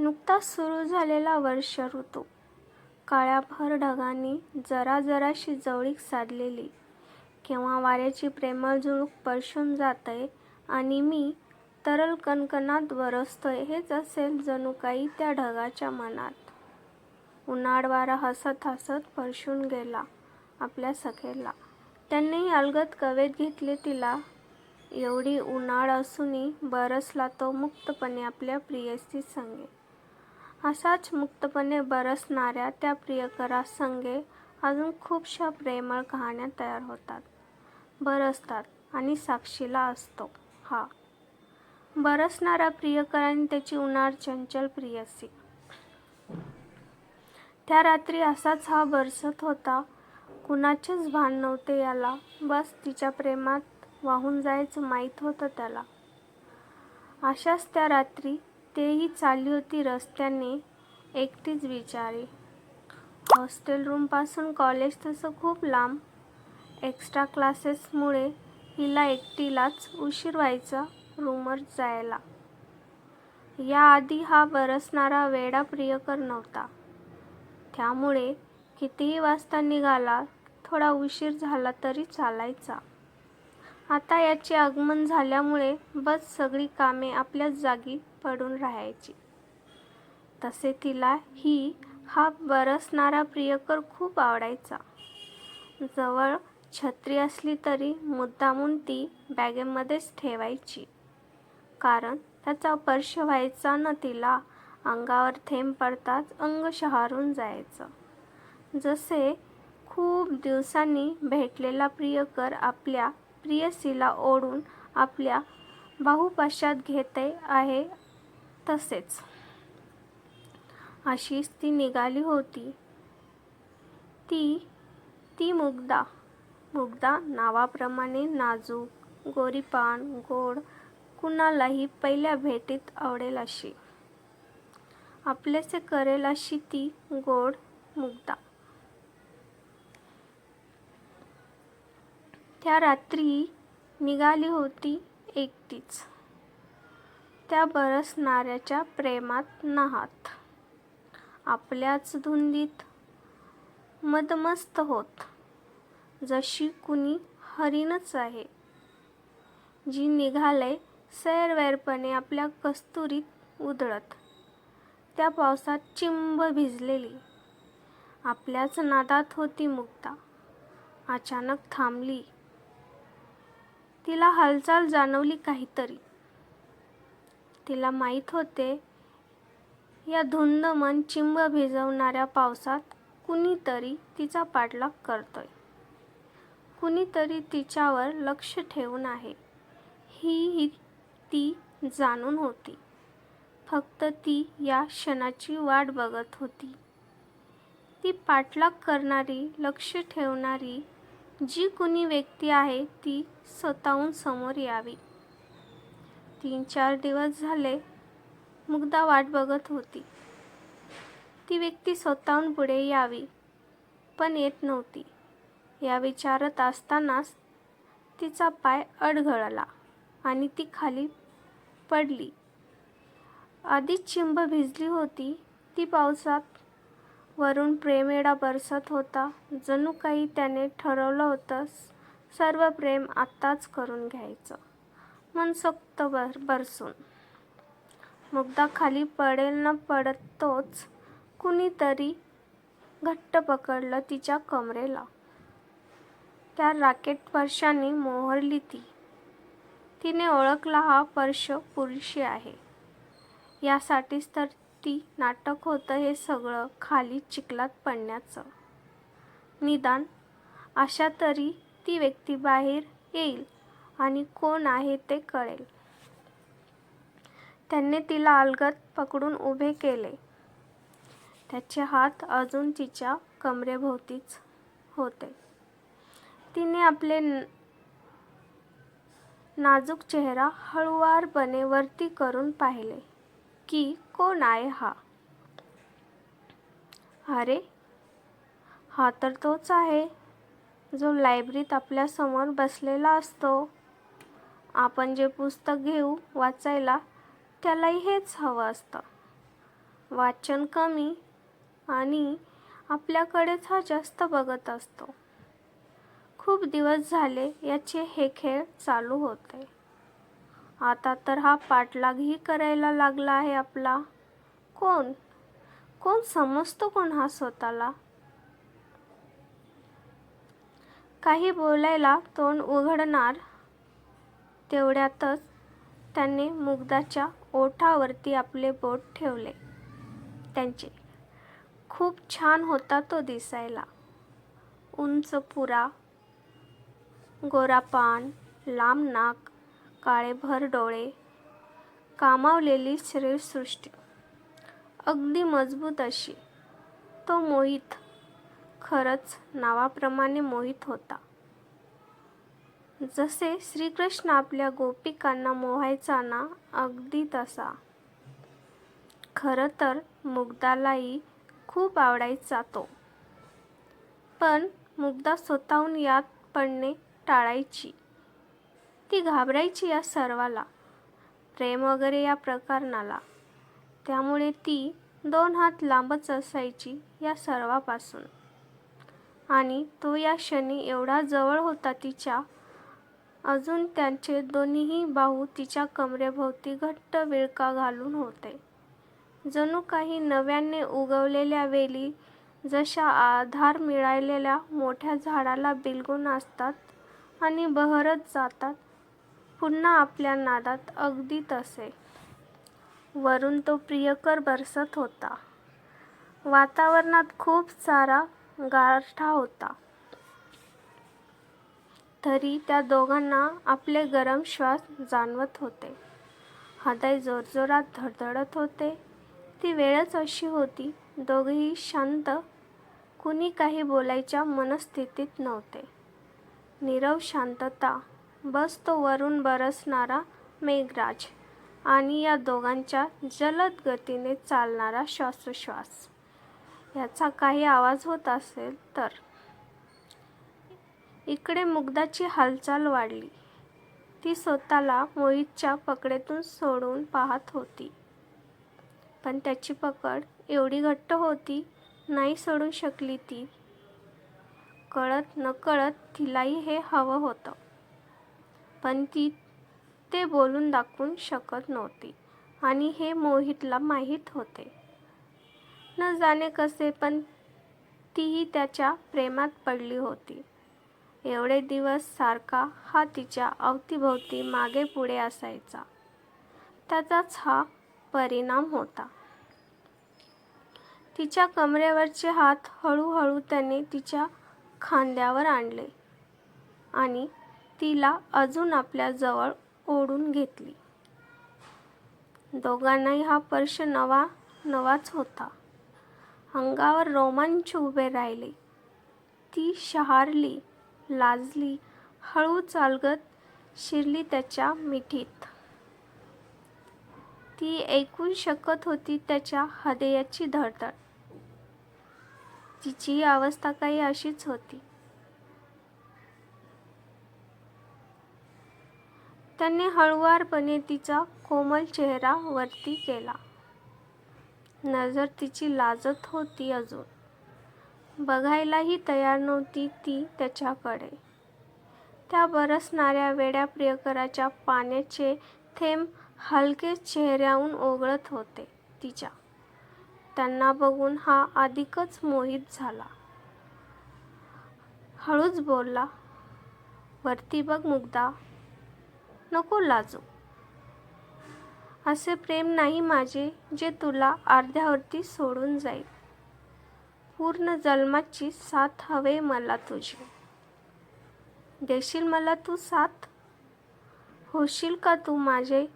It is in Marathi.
नुकताच सुरू झालेला वर्ष ऋतू काळ्याभर ढगांनी जरा जराशी जवळीक साधलेली. केव्हा वाऱ्याची प्रेमळ झुळूक परशून जातंय आणि मी तरल कणकणात वरसतोय हेच असेल जणू काही त्या ढगाच्या मनात. उन्हाळ वारा हसत हसत परशून गेला आपल्या सखेला त्यांनी अलगद कवेत घेतले तिला. एवढी उन्हाळ असूनही बरसला तो मुक्तपणे आपल्या प्रियसी संगे. असाच मुक्तपणे बरसणाऱ्या त्या प्रियकरा संगे अजून खूपशा प्रेमळ कहाण्या तयार होतात. बरसतात आणि साक्षीला असतो. हा. बरसणारा प्रियकराने त्याची उन्हाळ चंचल प्रियसी. त्या रात्री असाच हा बरसत होता. कुणाचेच भान नव्हते याला. बस तिच्या प्रेमात वाहून जायचं माहीत होतं त्याला. अशाच त्या रात्री तेही चालली होती रस्त्याने. एकटीच बिचारी. हॉस्टेल रूमपासून कॉलेज तसं खूप लांब. एक्स्ट्रा क्लासेसमुळे हिला एकटीलाच उशीर व्हायचा रूमवर जायला. याआधी हा बरसणारा वेडा प्रियकर नव्हता. त्यामुळे कितीही वाजता निघाला थोडा उशीर झाला तरी चालायचा. आता याचे आगमन झाल्यामुळे बस सगळी कामे आपल्याच जागी पडून राहायची. तसे तिला ही हा बरसणारा प्रियकर खूप आवडायचा. जवळ छत्री असली तरी मुद्दामून ती बॅगेमध्येच ठेवायची. कारण त्याचा स्पर्श व्हायचा न तिला अंगावर थेंब पडताच अंग शहारून जायचं. जसे खूप दिवसांनी भेटलेला प्रियकर आपल्या प्रियसीला ओढून आपल्या बाहुपाशात घेते आहे तसेच. अशीच ती निघाली होती. ती ती मुग्धा मुग्धा नावाप्रमाणे नाजूक गोरीपान गोड कुणालाही पहिल्या भेटीत आवडेल अशी. आपलेसे करेल अशी ती गोड मुग्धा. त्या रात्री निघाली होती एकटीच. त्या बरसणाऱ्याच्या प्रेमात नहात. आपल्याच धुंदीत मदमस्त होत. जशी कुणी हरीणच आहे. जी निघालय सैरवैरपणे आपल्या कस्तुरीत उधळत. त्या पावसात चिंब भिजलेली. आपल्याच नादात होती मुक्ता. अचानक थांबली. तिला हालचाल जाणवली काहीतरी. तिला माहीत होते या धुंद मन चिंब भिजवणाऱ्या पावसात कुणीतरी तिचा पाठलाग करतोय. कुणीतरी तिच्यावर लक्ष ठेवून आहे. ही ही ती जाणून होती. फक्त ती या क्षणाची वाट बघत होती. ती पाठलाग करणारी लक्ष ठेवणारी जी कुणी व्यक्ती आहे ती स्वतःहून समोर यावी. तीन चार दिवस झाले मुग्धा वाट बघत होती. ती व्यक्ती स्वतःहून पुढे यावी पण येत नव्हती. या विचारत असतानाच तिचा पाय अडघळला आणि ती खाली पडली. आधीच चिंब भिजली होती ती पावसात वरून प्रेमेडा बरसत होता. जणू काही त्याने ठरवलं होतं. सर्व प्रेम आत्ताच करून घ्यायचं. मनसोक्त बर बरसून. मुग्धा खाली पडेल न पडतोच. कुणीतरी घट्ट पकडलं तिच्या कमरेला. त्या राकेट स्पर्शाने मोहरली ती. तिने ओळखला हा स्पर्श पुरुषी आहे. यासाठीच तर ती नाटक होतं हे सगळं खाली चिखलात पडण्याचं. निदान अशा तरी ती व्यक्ती बाहेर येईल आणि कोण आहे ते कळेल. त्याने तिला अलगत पकडून उभे केले. त्याचे हात अजून तिच्या कमरेभोवतीच होते. तिने आपले नाजूक चेहरा हळुवारपणे वरती करून पाहिले. की कोण आहे हा? अरे हा तर तोच आहे जो लायब्ररीत आपल्यासमोर बसलेला असतो. आपण जे पुस्तक घेऊ वाचायला त्यालाही हेच हवं असतं. वाचन कमी आणि आपल्याकडेच हा जास्त बघत असतो. खूप दिवस झाले याचे हे खेळ चालू होते. आता तर हा पाठलागही करायला लागला आहे आपला. कोण? कोण समजतो कोण हा स्वतःला? काही बोलायला तोंड उघडणार तेवढ्यातच त्याने मुग्धाच्या ओठावरती आपले बोट ठेवले. त्यांचे खूप छान होता तो दिसायला. उंच पुरा गोरा पान लांब नाक काळेभर डोळे कामावलेली शरीरसृष्टी. अगदी मजबूत अशी. तो मोहित. खरंच नावाप्रमाणे मोहित होता. जसे श्रीकृष्ण आपल्या गोपिकांना मोहायचा ना अगदी तसा. खरं तर मुग्धालाही खूप आवडायचा तो. पण मुग्धा स्वतःहून यात पडणे टाळायची. ती घाबरायची या सर्वाला. प्रेम वगैरे या प्रकरणाला. त्यामुळे ती दोन हात लांबच असायची या सर्वापासून. आणि तो या क्षणी एवढा जवळ होता तिच्या. अजून त्यांचे दोन्हीही बाहू तिच्या कमरेभोवती घट्ट विळका घालून होते. जणू काही नव्याने उगवलेल्या वेली जशा आधार मिळालेल्या मोठ्या झाडाला बिलगून असतात आणि बहरत जातात पुन्हा आपल्या नादात अगदी तसे. वरून तो प्रियकर बरसत होता. वातावरणात खूप सारा गारठा होता. तरी त्या दोघांना आपले गरम श्वास जाणवत होते. हृदय जोरजोरात धडधडत होते. ती वेळच अशी होती. दोघेही शांत. कुणी काही बोलायच्या मनस्थितीत नव्हते. नीरव शांतता बस तो वरून बरसणारा मेघराज आणि या दोघांच्या जलद गतीने चालणारा श्वासोश्वास. याचा काही आवाज होत असेल तर. इकडे मुग्धाची हालचाल वाढली. ती स्वतःला मोहितच्या पकडेतून सोडून पाहत होती. पण त्याची पकड एवढी घट्ट होती नाही सोडू शकली ती. कळत नकळत तिलाही हे हवं होतं. पण ती ते बोलून दाखवून शकत नव्हती. आणि हे मोहितला माहीत होते. न जाणे कसे पण तीही त्याच्या प्रेमात पडली होती. एवढे दिवस सारखा हा तिच्या अवतीभोवती मागे पुढे असायचा. त्याचाच हा परिणाम होता. तिच्या कमरेवरचे हात हळूहळू त्याने तिच्या खांद्यावर आणले. आणि तिला अजून आपल्याजवळ ओढून घेतली. दोघांनाही हा स्पर्श नवा नवाच होता. अंगावर रोमांच उभे राहिले. ती शहारली लाजली हळू चालगत शिरली त्याच्या मिठीत. ती ऐकू शकत होती त्याच्या हृदयाची धडधड. तिची अवस्था काही अशीच होती. त्याने हळुवारपणे तिचा कोमल चेहरा वरती केला. नजर तिची लाजत होती अजून. बघायलाही तयार नव्हती ती त्याच्याकडे. त्या बरसणाऱ्या वेड्या प्रियकराच्या पाण्याचे थेंब हलके चेहऱ्याहून ओघळत होते तिच्या. त्यांना बघून हा अधिकच मोहित झाला. हळूच बोलला वरती बघ मुग्धा. नको लाजू. असे प्रेम नाही माझे जे तुला अर्ध्यावरती सोडून जाईल. पूर्ण जन्माची साथ हवे मला तुझी. देशील मला तू साथ? होशील का तू माझे